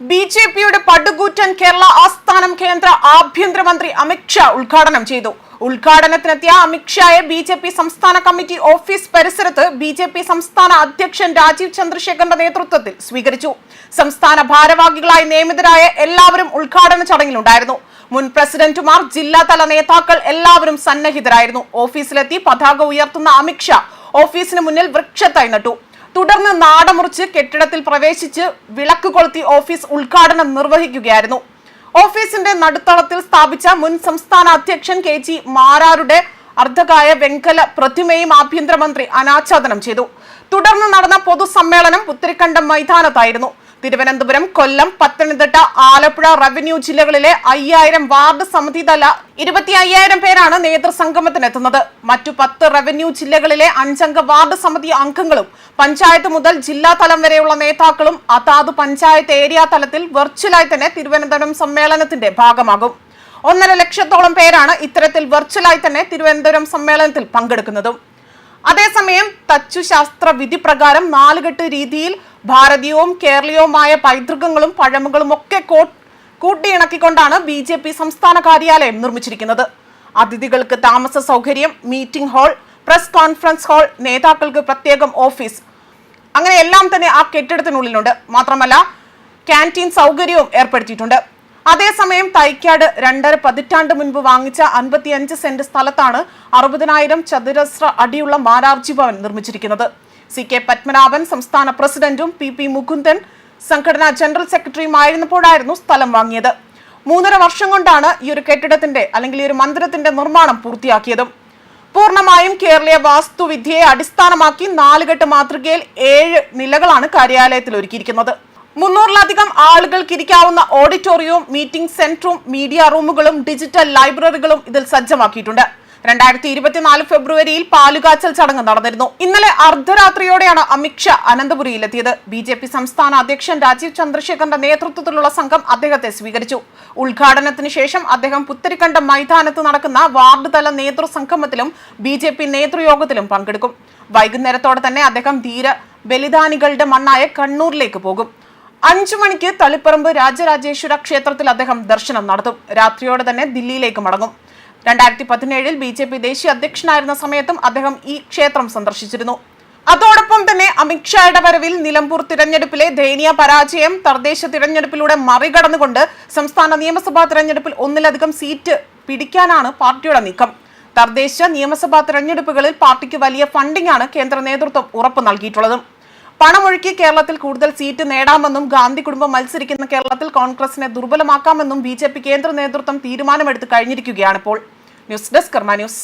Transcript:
B J പിയുടെ പടുകൂറ്റൻ കേരള ആസ്ഥാനം കേന്ദ്ര ആഭ്യന്തരമന്ത്രി അമിത്ഷാ ഉദ്ഘാടനം ചെയ്തു. ഉദ്ഘാടനത്തിനെത്തിയ അമിത്ഷായെ ബി ജെ പി സംസ്ഥാന കമ്മിറ്റി ഓഫീസ് പരിസരത്ത് ബി ജെ പി സംസ്ഥാന അധ്യക്ഷൻ രാജീവ് ചന്ദ്രശേഖറിന്റെ നേതൃത്വത്തിൽ സ്വീകരിച്ചു. സംസ്ഥാന ഭാരവാഹികളായി നിയമിതരായ എല്ലാവരും ഉദ്ഘാടന ചടങ്ങിലുണ്ടായിരുന്നു. മുൻ പ്രസിഡന്റുമാർ ജില്ലാതല നേതാക്കൾ എല്ലാവരും സന്നിഹിതരായിരുന്നു. ഓഫീസിലെത്തി പതാക ഉയർത്തുന്ന അമിത്ഷാ ഓഫീസിന് മുന്നിൽ വൃക്ഷത്തായി നട്ടു. തുടർന്ന് നാടമുറിച്ച് കെട്ടിടത്തിൽ പ്രവേശിച്ച് വിളക്ക് കൊളുത്തി ഓഫീസ് ഉദ്ഘാടനം നിർവഹിക്കുകയായിരുന്നു. ഓഫീസിന്റെ നടുത്തളത്തിൽ സ്ഥാപിച്ച മുൻ സംസ്ഥാന അധ്യക്ഷൻ കെ ജി മാരാരുടെ അർദ്ധകായ വെങ്കല പ്രതിമയും ആഭ്യന്തരമന്ത്രി അനാച്ഛാദനം ചെയ്തു. തുടർന്ന് നടന്ന പൊതുസമ്മേളനം പുത്തരിക്കണ്ടം മൈതാനത്തായിരുന്നു. തിരുവനന്തപുരം കൊല്ലം പത്തനംതിട്ട ആലപ്പുഴ റവന്യൂ ജില്ലകളിലെ അയ്യായിരം വാർഡ് സമിതി തല ഇരുപത്തി അയ്യായിരം പേരാണ് നേതൃസംഗമത്തിനെത്തുന്നത് മറ്റു പത്ത് റവന്യൂ ജില്ലകളിലെ അഞ്ചംഗ വാർഡ് സമിതി അംഗങ്ങളും പഞ്ചായത്ത് മുതൽ ജില്ലാ തലം വരെയുള്ള നേതാക്കളും അതാത് പഞ്ചായത്ത് ഏരിയ തലത്തിൽ വെർച്വലായി തന്നെ തിരുവനന്തപുരം സമ്മേളനത്തിന്റെ ഭാഗമാകും. ഒന്നര ലക്ഷത്തോളം പേരാണ് ഇത്തരത്തിൽ വെർച്വലായി തന്നെ തിരുവനന്തപുരം സമ്മേളനത്തിൽ പങ്കെടുക്കുന്നതും. അതേസമയം തച്ചുശാസ്ത്ര വിധി പ്രകാരം നാലുകെട്ട് രീതിയിൽ ഭാരതീയവും കേരളീയവുമായ പൈതൃകങ്ങളും പഴമകളും ഒക്കെ കൂട്ടിയിണക്കിക്കൊണ്ടാണ് ബി ജെ പി സംസ്ഥാന കാര്യാലയം നിർമ്മിച്ചിരിക്കുന്നത്. അതിഥികൾക്ക് താമസ സൗകര്യം meeting hall press conference hall നേതാക്കൾക്ക് പ്രത്യേകം ഓഫീസ്. അങ്ങനെ എല്ലാം തന്നെ ആ കെട്ടിടത്തിനുള്ളിലുണ്ട്. മാത്രമല്ല ക്യാന്റീൻ സൗകര്യവും ഏർപ്പെടുത്തിയിട്ടുണ്ട്. അതേസമയം തൈക്കാട് രണ്ടര പതിറ്റാണ്ട് മുൻപ് വാങ്ങിച്ച അൻപത്തിയഞ്ച് സെന്റ് സ്ഥലത്താണ് അറുപതിനായിരം ചതുരശ്ര അടിയുള്ള മാരാർജി ഭവൻ നിർമ്മിച്ചിരിക്കുന്നത്. സി കെ പത്മനാഭൻ സംസ്ഥാന പ്രസിഡന്റും പി പി മുകുന്ദൻ സംഘടനാ ജനറൽ സെക്രട്ടറിയുമായിരുന്നപ്പോഴായിരുന്നു സ്ഥലം വാങ്ങിയത്. മൂന്നര വർഷം കൊണ്ടാണ് ഈ ഒരു കെട്ടിടത്തിന്റെ അല്ലെങ്കിൽ ഈ ഒരു മന്ദിരത്തിന്റെ നിർമ്മാണം പൂർത്തിയാക്കിയതും. പൂർണമായും കേരളീയ വാസ്തുവിദ്യയെ അടിസ്ഥാനമാക്കി നാലുകെട്ട് മാതൃകയിൽ ഏഴ് നിലകളാണ് കാര്യാലയത്തിൽ ഒരുക്കിയിരിക്കുന്നത്. മുന്നൂറിലധികം ആളുകൾക്ക് ഇരിക്കാവുന്ന ഓഡിറ്റോറിയവും മീറ്റിംഗ് സെന്ററും മീഡിയ റൂമുകളും ഡിജിറ്റൽ ലൈബ്രറികളും ഇതിൽ സജ്ജമാക്കിയിട്ടുണ്ട്. രണ്ടായിരത്തി ഇരുപത്തിനാല് ഫെബ്രുവരിയിൽ പാലുകാച്ചൽ ചടങ്ങ് നടന്നിരുന്നു. ഇന്നലെ അർദ്ധരാത്രിയോടെയാണ് അമിത്ഷാ അനന്തപുരിയിലെത്തിയത്. ബി ജെ പി സംസ്ഥാന അധ്യക്ഷൻ രാജീവ് ചന്ദ്രശേഖറിന്റെ നേതൃത്വത്തിലുള്ള സംഘം അദ്ദേഹത്തെ സ്വീകരിച്ചു. ഉദ്ഘാടനത്തിന് ശേഷം അദ്ദേഹം പുത്തരിക്കണ്ട മൈതാനത്ത് നടക്കുന്ന വാർഡ് തല നേതൃസംഗമത്തിലും ബി ജെ പി നേതൃയോഗത്തിലും പങ്കെടുക്കും. വൈകുന്നേരത്തോടെ തന്നെ അദ്ദേഹം ധീര ബലിദാനികളുടെ മണ്ണായ കണ്ണൂരിലേക്ക് പോകും. അഞ്ചു മണിക്ക് തളിപ്പറമ്പ് രാജരാജേശ്വര ക്ഷേത്രത്തിൽ അദ്ദേഹം ദർശനം നടത്തും. രാത്രിയോടെ തന്നെ ദില്ലിയിലേക്ക് മടങ്ങും. രണ്ടായിരത്തി പതിനേഴിൽ ബി ജെ പി ദേശീയ അധ്യക്ഷനായിരുന്ന സമയത്തും അദ്ദേഹം ഈ ക്ഷേത്രം സന്ദർശിച്ചിരുന്നു. അതോടൊപ്പം തന്നെ അമിത്ഷായുടെ വരവിൽ നിലമ്പൂർ തിരഞ്ഞെടുപ്പിലെ ദയനീയ പരാജയം തദ്ദേശ തിരഞ്ഞെടുപ്പിലൂടെ മറികടന്നുകൊണ്ട് സംസ്ഥാന നിയമസഭാ തിരഞ്ഞെടുപ്പിൽ ഒന്നിലധികം സീറ്റ് പിടിക്കാനാണ് പാർട്ടിയുടെ നീക്കം. തദ്ദേശ നിയമസഭാ തിരഞ്ഞെടുപ്പുകളിൽ പാർട്ടിക്ക് വലിയ ഫണ്ടിംഗ് ആണ് കേന്ദ്ര നേതൃത്വം ഉറപ്പ് നൽകിയിട്ടുള്ളതും. പണമൊഴുക്കി കേരളത്തിൽ കൂടുതൽ സീറ്റ് നേടാമെന്നും ഗാന്ധി കുടുംബം മത്സരിക്കുന്ന കേരളത്തിൽ കോൺഗ്രസിനെ ദുർബലമാക്കാമെന്നും ബി കേന്ദ്ര നേതൃത്വം തീരുമാനമെടുത്ത് കഴിഞ്ഞിരിക്കുകയാണിപ്പോൾ ന്യൂസ് ഡെസ്ക് കർമ്മ ന്യൂസ്.